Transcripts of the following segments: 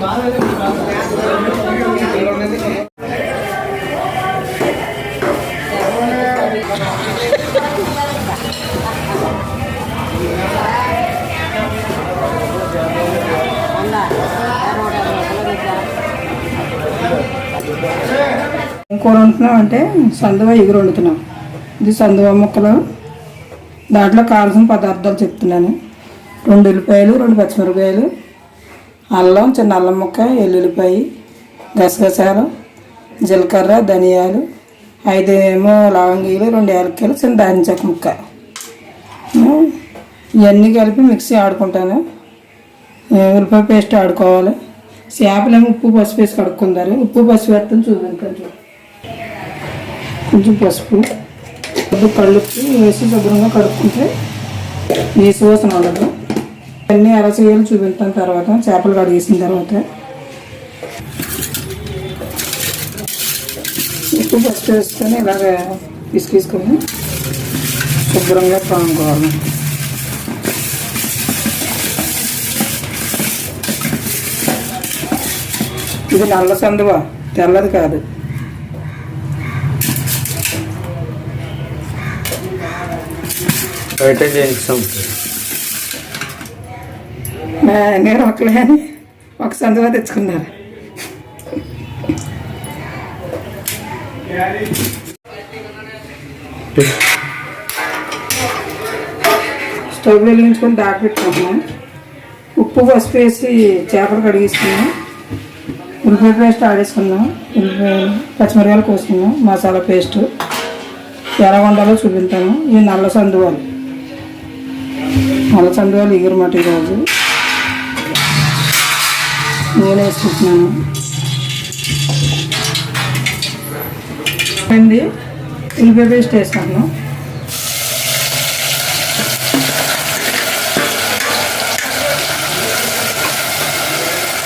కూర వండుతున్నాం అంటే సందువ ఎగురు వండుతున్నాం. ఇది సందువ ముక్కలు. దాంట్లో కావాల్సిన పదార్థాలు చెప్తున్నాను. రెండు ఉల్లిపాయలు రెండు పచ్చిమిరపకాయలు. అల్లం చిన్న అల్లం ముక్క ఎల్లుల్లిపాయ గసగసాలు జీలకర్ర ధనియాలు ఐదు ఏమో లవంగీలు రెండు యాలక్కాయలు చిన్న దాని చెక్క ముక్క. ఇవన్నీ కలిపి మిక్సీ ఆడుకుంటాను. ఉల్లిపాయ పేస్ట్ ఆడుకోవాలి. చేపలేమో ఉప్పు పసుపు వేసి కడుక్కుంటారు. ఉప్పు పసుపు వేస్తాను చూడండి కొంచెం. కొంచెం పసుపు. కొద్ది కళ్ళుప్పు వేసి శుభ్రంగా కడుక్కుంటే నీసు వాసన ఉండదు. అన్నీ ఎలా చేయాలో చూపిస్తాను తర్వాత. చేపలు కడిగేసిన తర్వాత. ఉప్పు ఫస్ట్ వేసుకొని ఇలాగ పిసికేసుకొని శుభ్రంగా పాముకోవాలి ఇది నల్ల సందువ? తెల్లది కాదు. బయట చేయించాం నేను ఒకలే అని ఒక సందుగా తెచ్చుకున్నారు. స్టవ్ వెలిగించుకొని దాకా పెట్టుకుంటున్నాం ఉప్పు పసుపు వేసి చేపలు కడిగిస్తున్నాం ఉల్లిపాయ పేస్ట్ ఆడేసుకున్నాం ఉల్లిపాయలు పచ్చిమిరకాయలు కోసుకున్నాం. మసాలా పేస్ట్. ఎలా వండాలో చూపిస్తాను. ఈ నల్ల సందువాలు. నల్ల సందువాలు ఎగురమాట ఈరోజు నూనె వేసుకుంటున్నాను. అండి ఉల్లిపాయ పేస్ట్ వేసుకుంటున్నాం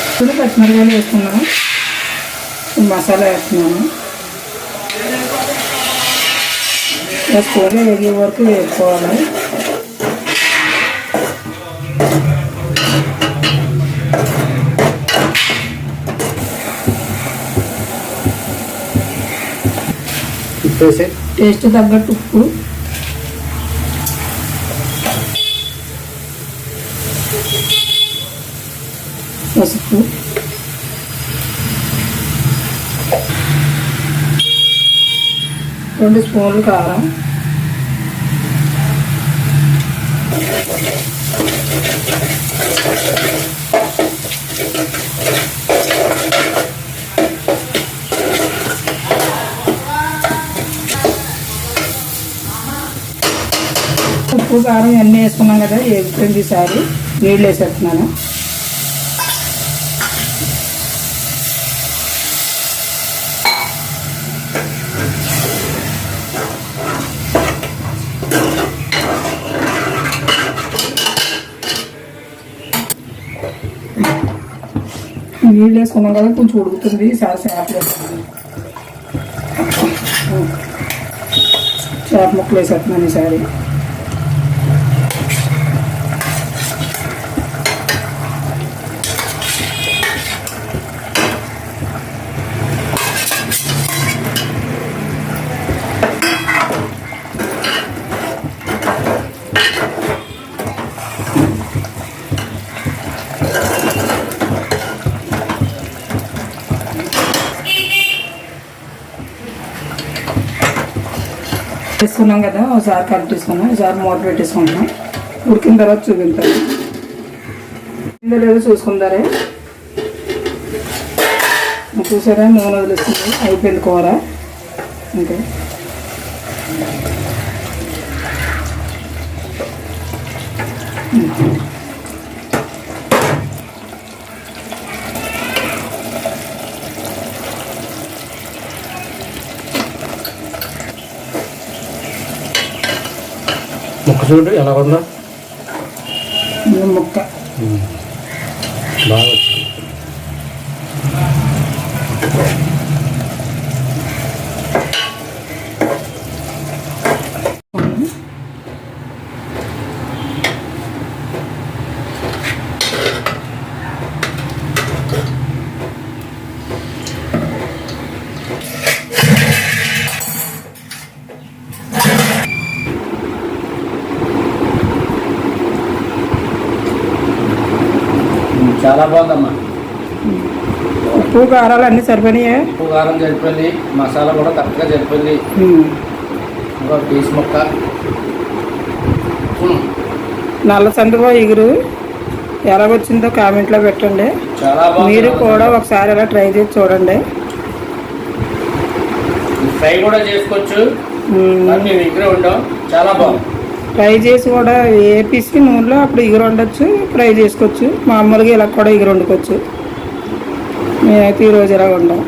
ఇప్పుడు పచ్చిమిరకాయలు వేసుకున్నాను మసాలా వేస్తున్నాను. వేసుకోవాలి వేగే వరకు వేసుకోవాలి టేస్ట్ తగ్గట్టు ఉప్పు. పసుపు. రెండు స్పూన్లు కారం. ఉప్పు కారం ఇవన్నీ వేసుకున్నాం కదా వేసుకుంది ఈసారి నీళ్ళు వేసేస్తున్నాను. నీళ్ళు వేసుకున్నాం కదా కొంచెం ఉడుకుతుంది ఈసారి చేపలు వేసుకున్నాను చేప ముక్కలు వేసేస్తున్నాను ఈసారి. తీసుకున్నాం కదా ఒకసారి కట్ తీసుకున్నాం ఒకసారి మూత పెట్టేసుకుంటున్నాం ఉడికిన తర్వాత చూపించాలి ఉందో లేదో చూసుకుందారే. చూసారా? నూనె వదిలేస్తుంది అయిపోయింది కూర. ఇంకా ముక్క చూడు ఎలా ఉందా ఇంకా ముక్క బాగా చాలా బాగుందమ్మా. ఉప్పు కారాలు అన్నీ సరిపోయినాయా? ఉప్పు కారం జరిపింది మసాలా కూడా కరెక్ట్గా ఉమ్. ఇంకో పీస్ ముక్క. నల్ల సందువ ఇగురు? ఎలాగొచ్చిందో కామెంట్లో పెట్టండి. మీరు కూడా ఒకసారి ఇలా ట్రై చేసి చూడండి. ఫ్రై కూడా చేసుకోవచ్చు. మేము ఇక్కడ ఉండం. చాలా బాగుంది. ఫ్రై చేసి కూడా వేపిసి నూనెలో అప్పుడు ఇగురు వండొచ్చు ఫ్రై చేసుకోవచ్చు. మామూలుగా ఇలా కూడా ఇగురు వండుకోవచ్చు. మేమైతే ఈరోజు ఇలా వండాం.